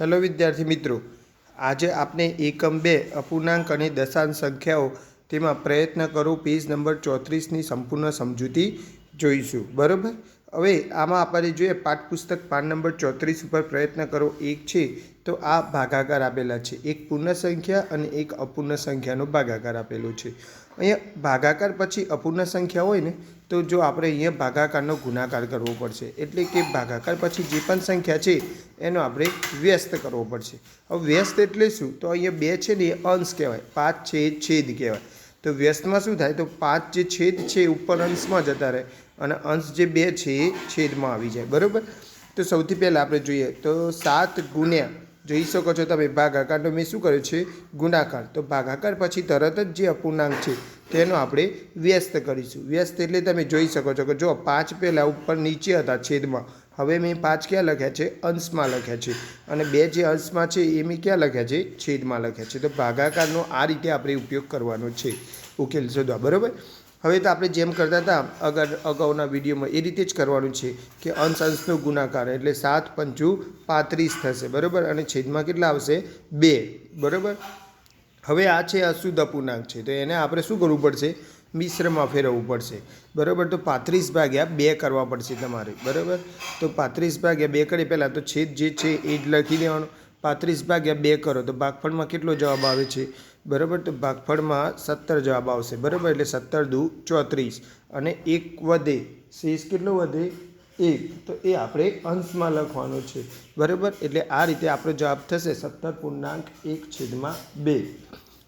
Hello વિદ્યાર્થી મિત્રો, આજે આપણે એકમ બે અપૂર્ણાંક અને દશાંશ સંખ્યાઓ તેમાં પ્રયત્ન કરો, પેજ નંબર ચોત્રીસની સંપૂર્ણ સમજૂતી જોઈશું. બરાબર? હવે આમાં આપણે જોઈએ પાઠપુસ્તક પાન નંબર ચોત્રીસ ઉપર પ્રયત્ન કરો. એક છે, તો આ ભાગાકાર આપેલા છે. એક પૂર્ણ સંખ્યા અને એક અપૂર્ણ સંખ્યાનો ભાગાકાર આપેલો છે. અહીંયા ભાગાકાર પછી અપૂર્ણ સંખ્યા હોય ને, તો જો આપણે અહીંયા ભાગાકારનો ગુણાકાર કરવો પડશે. એટલે કે ભાગાકાર પછી જે પણ સંખ્યા છે, એનો આપણે વ્યસ્ત કરવો પડશે. હવે વ્યસ્ત એટલે શું? તો અહીંયા બે છે ને એ અંશ કહેવાય. પાંચ છે છેદ કહેવાય. તો વ્યસ્તમાં શું થાય? તો પાંચ જે છેદ છે ઉપર અંશમાં જતા રહે અને અંશ જે બે છે એ છેદમાં આવી જાય. બરાબર? તો સૌથી પહેલાં આપણે જોઈએ. તો સાત ગુણ્યા, જોઈ શકો છો તમે ભાગાકારનો મેં શું કર્યું છે? ગુણાકાર. તો ભાગાકાર પછી તરત જ જે અપૂર્ણાંક છે, તેનો આપણે વ્યસ્ત કરીશું. વ્યસ્ત એટલે તમે જોઈ શકો છો કે જો પાંચ પહેલાં ઉપર નીચે હતા છેદમાં હવે મેં પાંચ ક્યાં લખ્યા છે? અંશમાં લખ્યા છે. અને બે જે અંશમાં છે, એ મેં ક્યાં લખ્યા છે? છેદમાં લખ્યા છે. તો ભાગાકારનો આ રીતે આપણે ઉપયોગ કરવાનો છે. ઉકેલ શોધવા. બરાબર? હવે તો આપણે જેમ કરતા હતા, અગર અગાઉના વિડીયોમાં એ રીતે જ કરવાનું છે કે અંશ અંશનો ગુણાકાર એટલે સાત પંચુ પાંત્રીસ થશે. બરાબર? અને છેદમાં કેટલા આવશે? બે. બરાબર? હવે આ છે અશુદ્ધ અપૂર્ણાંક છે. તો એને આપણે શું કરવું પડશે? મિશ્રમાં ફેરવવું પડશે. બરાબર? તો પાંત્રીસ ભાગ્યા બે કરવા પડશે તમારે. બરાબર? તો પાંત્રીસ ભાગ્યા બે કરી પહેલાં તો છેદ જે છે એ જ લખી દેવાનો. પાંત્રીસ ભાગ્યા બે કરો તો ભાગફળમાં કેટલો જવાબ આવે છે? બરાબર? તો ભાગફળમાં સત્તર જવાબ આવશે. બરાબર? એટલે સત્તર દુ ચોત્રીસ. અને એક વધે. શેષ કેટલો વધે? એક. તો એ આપણે અંશમાં લખવાનો છે. બરાબર? એટલે આ રીતે આપણો જવાબ થશે સત્તર પૂર્ણાંક એક છેદમાં બે.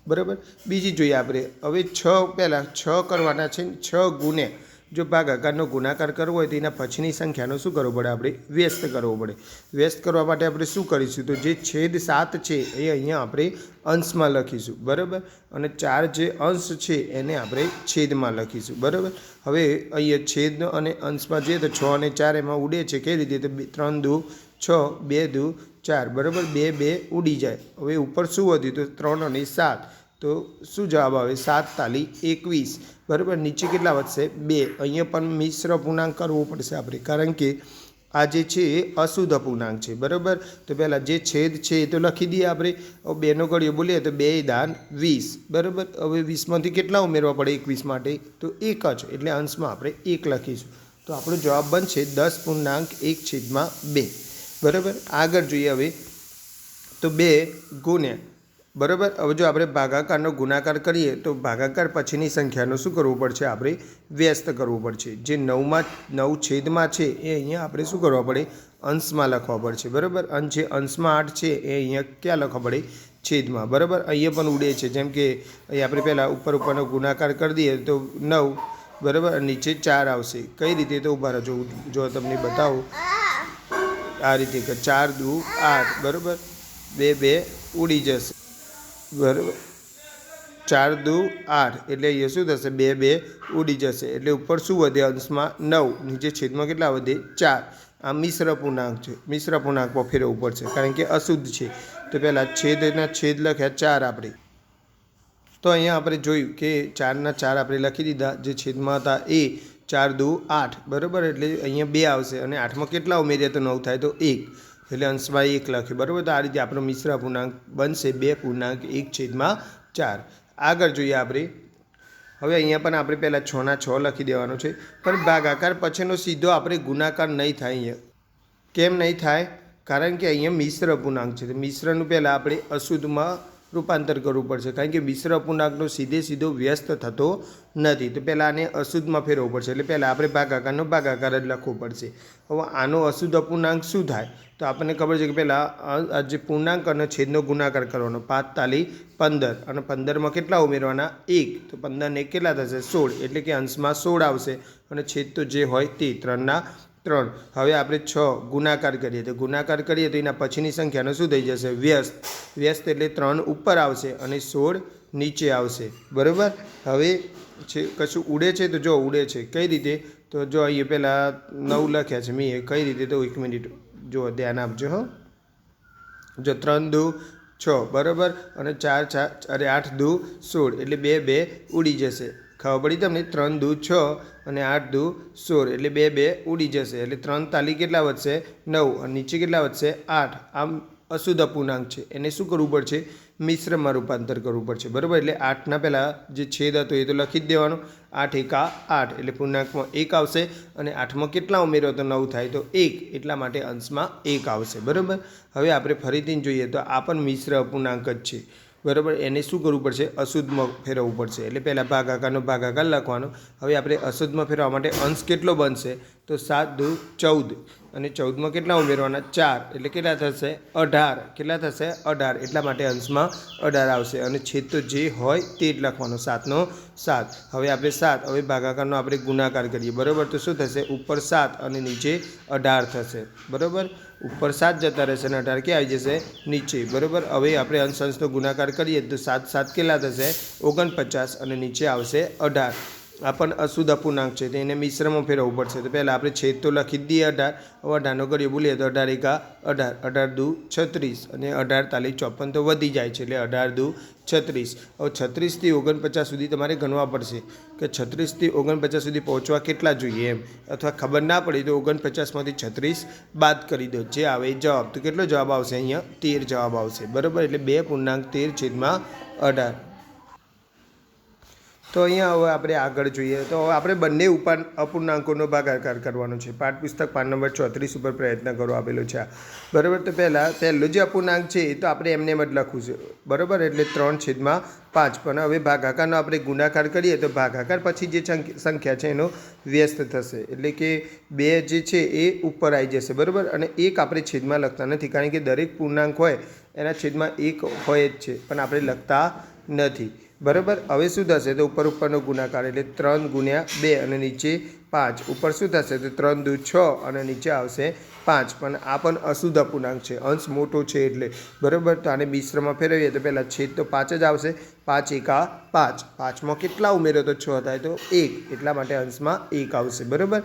બરાબર? બીજી જોઈએ આપણે. હવે છ પહેલાં છ કરવાના છે છ ગુને. જો ભાગાકારનો ગુણાકાર કરવો હોય તો એના પછીની સંખ્યાનો શું કરવો પડે આપણે? વ્યસ્ત કરવો પડે. વ્યસ્ત કરવા માટે આપણે શું કરીશું? તો જે છેદ સાત છે એ અહીંયા આપણે અંશમાં લખીશું. બરાબર? અને ચાર જે અંશ છે એને આપણે છેદમાં લખીશું. બરાબર? હવે અહીંયા છેદ અને અંશમાં જઈએ તો છ અને ચાર એમાં ઉડે છે. કઈ રીતે? ત્રણ દુ, છ, બે દુ ચાર, બરાબર? બે બે ઉડી જાય. હવે ઉપર શું વધ્યું? તો ત્રણ અને સાત. તો શું જવાબ આવે? સાત, તાલી, એકવીસ. બરાબર? નીચે કેટલા વધશે? બે. અહીંયા પણ મિશ્ર પૂર્ણાંક કરવો પડશે આપણે, કારણ કે આ જે છે એ અશુદ્ધ પૂર્ણાંક છે, બરાબર? તો પહેલાં જે છેદ છે એ તો લખી દઈએ આપણે. બેનો ગળ્યો બોલીએ તો બે દાન વીસ, બરાબર? હવે વીસમાંથી કેટલા ઉમેરવા પડે એકવીસ માટે? તો એક જ. એટલે અંશમાં આપણે એક લખીશું. તો આપણો જવાબ બનશે દસ પૂર્ણાંક એક છેદમાં બે. બરાબર? આગળ જોઈએ હવે. તો બે ગુણ્યા. બરાબર? હવે જો આપણે ભાગાકારનો ગુણાકાર કરીએ, તો ભાગાકાર પછીની સંખ્યાનું શું કરવું પડશે? આપણે વ્યસ્ત કરવું પડશે. જે નવમાં નવ છેદમાં છે, એ અહીંયા આપણે શું કરવા પડે? અંશમાં લખવા પડશે. બરાબર? અંશ જે અંશમાં આઠ છે, એ અહીંયા ક્યાં લખવા પડે? છેદમાં. બરાબર? અહીંયા પણ ઉડે છે. જેમ કે, અહીં આપણે પહેલાં ઉપર ઉપરનો ગુણાકાર કરી દઈએ, તો નવ. બરાબર? નીચે ચાર આવશે. કઈ રીતે? તો ઊભા રહો. જો તમને બતાવું. આ રીતે ચાર દુ આઠ, બરાબર? બે બે ઉડી જશે. બરાબર? ચાર દુ આઠ, એટલે એ શું થશે? બે બે ઉડી જશે. એટલે ઉપર શું વધે? અંશમાં નવ, નીચે છેદમાં કેટલા વધે? ચાર. આ મિશ્ર પૂર્ણાંક છે. મિશ્ર પૂર્ણાંકમાં ફેરવવું પડશે કારણ કે અશુદ્ધ છે. તો પહેલાં છેદના છેદ લખ્યા ચાર આપણે. તો અહીંયા આપણે જોયું કે ચારના ચાર આપણે લખી દીધા. જે છેદમાં હતા એ ચાર દુ આઠ, બરાબર? એટલે અહીંયા બે આવશે અને આઠમાં કેટલા ઉમેર્યા તો નવ થાય તો એક. એટલે અંશમાં એક લખ્યું, બરાબર? તો આ રીતે આપણો મિશ્ર પૂર્ણાંક બનશે, બે પૂર્ણાંક એક છેદમાં ચાર. આગળ જોઈએ આપણે. હવે અહીંયા પણ આપણે પહેલાં છના છ લખી દેવાનો છે. પણ ભાગાકાર પછીનો સીધો આપણે ગુણાકાર નહીં થાય અહીંયા. કેમ નહીં થાય? કારણ કે અહીંયા મિશ્ર પૂર્ણાંક છે. તો મિશ્રનું પહેલાં આપણે અશુદ્ધમાં રૂપાંતર કરવું પડશે. કારણ કે મિશ્ર અપૂર્ણાંકનો સીધે સીધો વ્યસ્ત થતો નથી. તો પહેલાં આને અશુદ્ધમાં ફેરવવું પડશે. એટલે પહેલાં આપણે ભાગાકારનો ભાગાકાર જ લખવો પડશે. હવે આનો અશુદ્ધ અપૂર્ણાંક શું થાય? તો આપણને ખબર છે કે પહેલાં આ જે પૂર્ણાંક અને છેદનો ગુણાકાર કરવાનો તાલી પંદર. અને પંદરમાં કેટલા ઉમેરવાના? એક. તો પંદરને કેટલા થશે? સોળ. એટલે કે અંશમાં સોળ આવશે. અને છેદ તો જે હોય તે ત્રણના ત્રણ. હવે આપણે છ ગુણાકાર કરીએ. તો ગુણાકાર કરીએ તો એના પછીની સંખ્યાનો શું થઈ જશે? વ્યસ્ત. વ્યસ્ત એટલે ત્રણ ઉપર આવશે અને સોળ નીચે આવશે. બરાબર? હવે છે, કશું ઉડે છે? તો જો ઉડે છે. કઈ રીતે? તો જો અહીંયા પહેલાં નવ લખ્યા છે મેં કઈ રીતે? તો એક મિનિટ જો ધ્યાન આપજો હો. જો ત્રણ દુ છ. બરાબર? અને ચાર ચાર, અરે આઠ દુ સોળ. એટલે બે બે ઉડી જશે. ખબર પડી તમને? ત્રણ દૂ છ અને આઠ દૂ સોળ. એટલે બે બે ઉડી જશે. એટલે ત્રણ તાલી કેટલા વધશે? નવ. અને નીચે કેટલા વધશે? આઠ. આમ અશુદ્ધ અપૂર્ણાંક છે. એને શું કરવું પડશે? મિશ્રમાં રૂપાંતર કરવું પડશે. બરાબર? એટલે આઠના પહેલાં જે છેદ હતો એ તો લખી જ દેવાનો. આઠ એકા આઠ. એટલે પૂર્ણાંકમાં એક આવશે અને આઠમાં કેટલા ઉમેરો તો નવ થાય? તો એક. એટલા માટે અંશમાં એક આવશે. બરાબર? હવે આપણે ફરીથી જોઈએ તો આ પણ મિશ્ર અપૂર્ણાંક જ છે. બરાબર, એને શું કરવું પડશે? અશુદ્ધમાં ફેરવવું પડશે. એટલે પહેલાં ભાગાકારનો ભાગાકાર લખવાનો. હવે આપણે અશુદ્ધમાં ફેરવવા માટે અંશ કેટલો બનશે? તો સાત, દુ, ચૌદ. અને ચૌદમાં કેટલા ઉમેરવાના? ચાર. એટલે કેટલા થશે? અઢાર. કેટલા થશે? અઢાર. એટલા માટે અંશમાં અઢાર આવશે. અને છેદ તો જે હોય તે જ લખવાનો, સાતનો સાત. હવે આપણે સાત. હવે ભાગાકારનો આપણે ગુણાકાર કરીએ. બરાબર? તો શું થશે? ઉપર સાત અને નીચે અઢાર થશે. બરાબર? ઉપર સાત જતા રહેશે અને અઢાર ક્યાં આવી જશે? નીચે. બરાબર? હવે આપણે અંશ, અંશનો ગુણાકાર કરીએ તો સાત સાત કેટલા થશે? ઓગણપચાસ અને નીચે આવશે અઢાર. આ પણ અશુદ્ધ અપૂર્ણાંક છે. તો એને મિશ્રમાં ફેરવવું પડશે. તો પહેલાં આપણે છેદ તો લખી જ દઈએ અઢાર. હવે અઢારનો કરીએ બોલીએ તો અઢાર એકા અઢાર. અઢાર દુ છત્રીસ. અને અઢાર તાલીસ ચોપન તો વધી જાય છે. એટલે અઢાર દુ છત્રીસ. હવે છત્રીસથી ઓગણપચાસ સુધી તમારે ગણવા પડશે કે છત્રીસથી ઓગણપચાસ સુધી પહોંચવા કેટલા જોઈએ એમ. અથવા ખબર ના પડી તો ઓગણપચાસમાંથી છત્રીસ બાદ કરી દો. જે આવે જવાબ. તો કેટલો જવાબ આવશે અહીંયા? તેર જવાબ આવશે. બરાબર? એટલે બે પૂર્ણાંક તેર છેદમાં અઢાર. તો અહીંયા હવે આપણે આગળ જોઈએ. તો હવે આપણે બંને ઉપર અપૂર્ણાંકોનો ભાગાકાર કરવાનો છે. પાઠપુસ્તક પાન નંબર ચોત્રીસ ઉપર પ્રયત્ન કરો આપેલો છે બરાબર? તો પહેલાં, પહેલો જે અપૂર્ણાંક છે એ તો આપણે એમને એમ જ લખવું છે. બરાબર? એટલે ત્રણ છેદમાં પાંચ. પણ હવે ભાગાકારનો આપણે ગુણાકાર કરીએ તો ભાગાકાર પછી જે સંખ્યા છે એનો વ્યસ્ત થશે. એટલે કે બે જે છે એ ઉપર આવી જશે. બરાબર? અને એક આપણે છેદમાં લખતા નથી. કારણ કે દરેક પૂર્ણાંક હોય, એના છેદમાં એક હોય જ છે. પણ આપણે લખતા નથી. બરાબર? હવે શું થશે? તો ઉપર ઉપરનો ગુણાકાર એટલે ત્રણ ગુણ્યા બે અને નીચે પાંચ. ઉપર શું થશે? તો ત્રણ દુ છ અને નીચે આવશે પાંચ. પણ આ પણ અશુદ્ધ અપૂર્ણાંક છે. અંશ મોટો છે એટલે. બરાબર? તો આને મિશ્રમાં ફેરવીએ તો પહેલાં છેદ તો પાંચ જ આવશે. પાંચ એકા પાંચ. પાંચમાં કેટલા ઉમેરો તો છ થાય તો એક. એટલા માટે અંશમાં એક આવશે. બરાબર?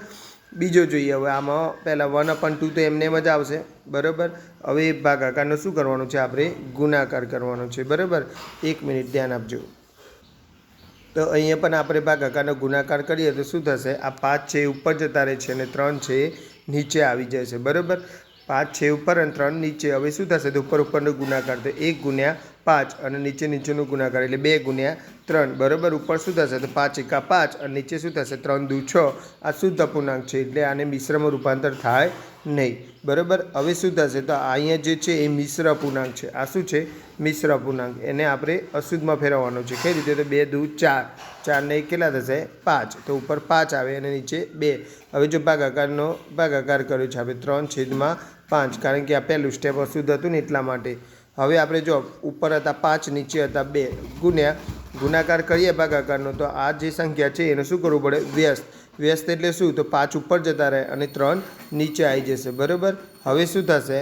બીજો જોઈએ. હવે આમાં પહેલાં વન અપન ટુ તો એમને એમ જ આવશે. બરાબર? હવે ભાગાકારનો શું કરવાનું છે? આપણે ગુણાકાર કરવાનો છે. બરાબર? એક મિનિટ ધ્યાન આપજો. તો અહીંયા પણ આપણે ભાગાકારનો ગુણાકાર કરીએ તો શું થશે? આ પાંચ છે ઉપર જતા રહે છે અને ત્રણ છે નીચે આવી જાય છે. બરાબર? પાંચ છે ઉપર અને ત્રણ નીચે. હવે શું થશે? તો ઉપર ઉપરનો ગુણાકાર. તો એક ગુણ્યા પાંચ અને નીચે નીચેનો ગુણાકાર એટલે બે ગુણ્યા ત્રણ. બરાબર? ઉપર શું થશે? તો પાંચ એકા પાંચ અને નીચે શું થશે? ત્રણ દુ છ. આ શુદ્ધ અપૂર્ણાંક છે. એટલે આને મિશ્રમાં રૂપાંતર થાય નહીં. બરાબર? હવે શું થશે? તો અહીંયા જે છે એ મિશ્ર અપૂર્ણાંક છે. આ શું છે? મિશ્ર અપૂર્ણાંક એને આપણે અશુદ્ધમાં ફેરવવાનો છે. કઈ રીતે? તો બે, દુ, ચાર. ચારને કેટલા થશે? પાંચ. તો ઉપર પાંચ આવે અને નીચે બે. હવે જો ભાગાકારનો, ભાગાકાર કર્યો છે. આપણે ત્રણ છેદમાં પાંચ. કારણ કે આ પહેલું સ્ટેપ અશુદ્ધ હતું ને એટલા માટે. હવે આપણે જો ઉપર હતા પાંચ, નીચે હતા બે. ગુણ્યા, ગુણાકાર કરીએ ભાગાકારનો, તો આ જે સંખ્યા છે, એને શું કરવું પડે? વ્યસ્ત. વ્યસ્ત એટલે શું? તો પાંચ ઉપર જતા રહે અને ત્રણ નીચે આવી જશે. બરાબર? હવે શું થશે?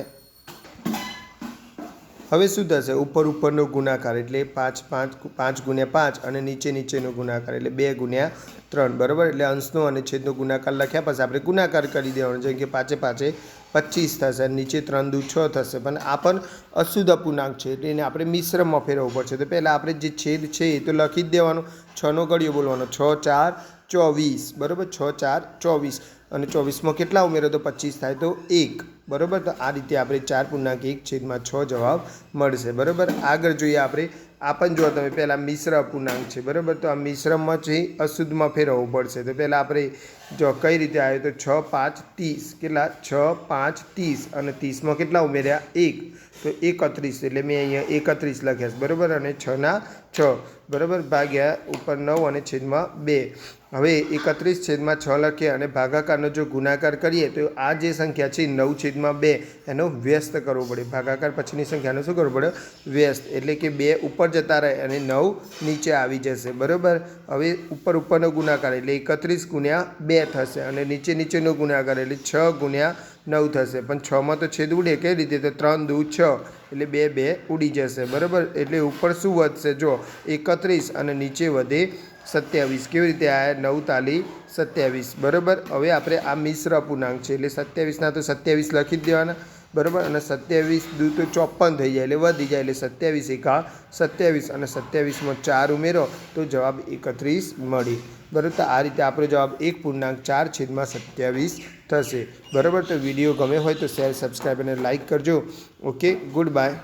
હવે શું થશે? ઉપર ઉપરનો ગુણાકાર એટલે પાંચ પાંચ પાંચ ગુણ્યા પાંચ અને નીચે નીચેનો ગુણાકાર એટલે બે ગુણ્યા ત્રણ. બરાબર? એટલે અંશનો અને છેદનો ગુણાકાર લખ્યા પછી આપણે ગુણાકાર કરી દેવાનો જેમ કે પાંચે પાંચે પચીસ થશે, નીચે ત્રણ દુ છ થશે. પણ આ પણ અશુદ્ધ અપૂર્ણાંક છે, એટલે એને આપણે મિશ્રમાં ફેરવવું પડશે. તો પહેલાં આપણે જે છેદ છે એ તો લખી જ દેવાનો. છનો ગળિયો બોલવાનો. છ ચાર ચોવીસ. બરાબર? છ ચાર ચોવીસ. અને ચોવીસમાં કેટલા ઉમેરો તો પચીસ થાય તો એક. બરાબર? તો આ રીતે આપણે ચાર પૂર્ણાંક એક છેદમાં છ જવાબ મળશે. બરાબર? આગળ જોઈએ આપણે. આ પણ જો તમે, પહેલાં મિશ્ર અપૂર્ણાંક છે. બરાબર? તો આ મિશ્રમાં છે અશુદ્ધમાં ફેરવવું પડશે. તો પહેલાં આપણે જો કઈ રીતે આવ્યો તો છ, પાંચ, ત્રીસ. કેટલા? છ, પાંચ, ત્રીસ. અને ત્રીસમાં કેટલા ઉમેર્યા? એક. તો એકત્રીસ. એટલે મેં અહીંયા એકત્રીસ લખ્યા છે. બરાબર? અને છના છ. બરાબર? ભાગ્યા ઉપર નવ અને છેદમાં બે. હવે એકત્રીસ છેદમાં છ લખીએ અને ભાગાકારનો જો ગુણાકાર કરીએ, તો આ જે સંખ્યા છે, નવ છેદમાં બે, એનો વ્યસ્ત કરવો પડે. ભાગાકાર પછીની સંખ્યાનો શું કરવો પડે? વ્યસ્ત. એટલે કે બે ઉપર જતા રહે અને નવ નીચે આવી જશે. બરાબર? હવે ઉપર ઉપરનો ગુણાકાર, એટલે એકત્રીસ ગુણ્યા બે થશે અને નીચે નીચેનો ગુણાકાર, એટલે છ ગુણ્યા નવ થશે. પણ છમાં તો છેદ ઉડે. કઈ રીતે? તો ત્રણ દૂ છ. એટલે બે બે ઉડી જશે. બરાબર? એટલે ઉપર શું વધશે? જો, એકત્રીસ અને નીચે વધે સત્યાવીસ. કેવી રીતે આ નવ તાલી સત્યાવીસ? બરાબર? હવે આપણે આ મિશ્ર અપૂર્ણાંક છે. એટલે સત્યાવીસના તો સત્યાવીસ લખી જ દેવાના. બરાબર? અને સત્યાવીસ દૂ તો ચોપન થઈ જાય એટલે વધી જાય એટલે સત્યાવીસ એકા સત્યાવીસ અને સત્યાવીસમાં ચાર ઉમેરો તો જવાબ એકત્રીસ મળી. બરાબર? તો આ રીતે આપણો જવાબ એક પૂર્ણાંક ચાર છેદમાં સત્યાવીસ થશે. બરાબર? તો વીડિયો ગમે હોય તો શેર સબસ્ક્રાઈબ અને લાઇક કરજો. ઓકે? Good bye.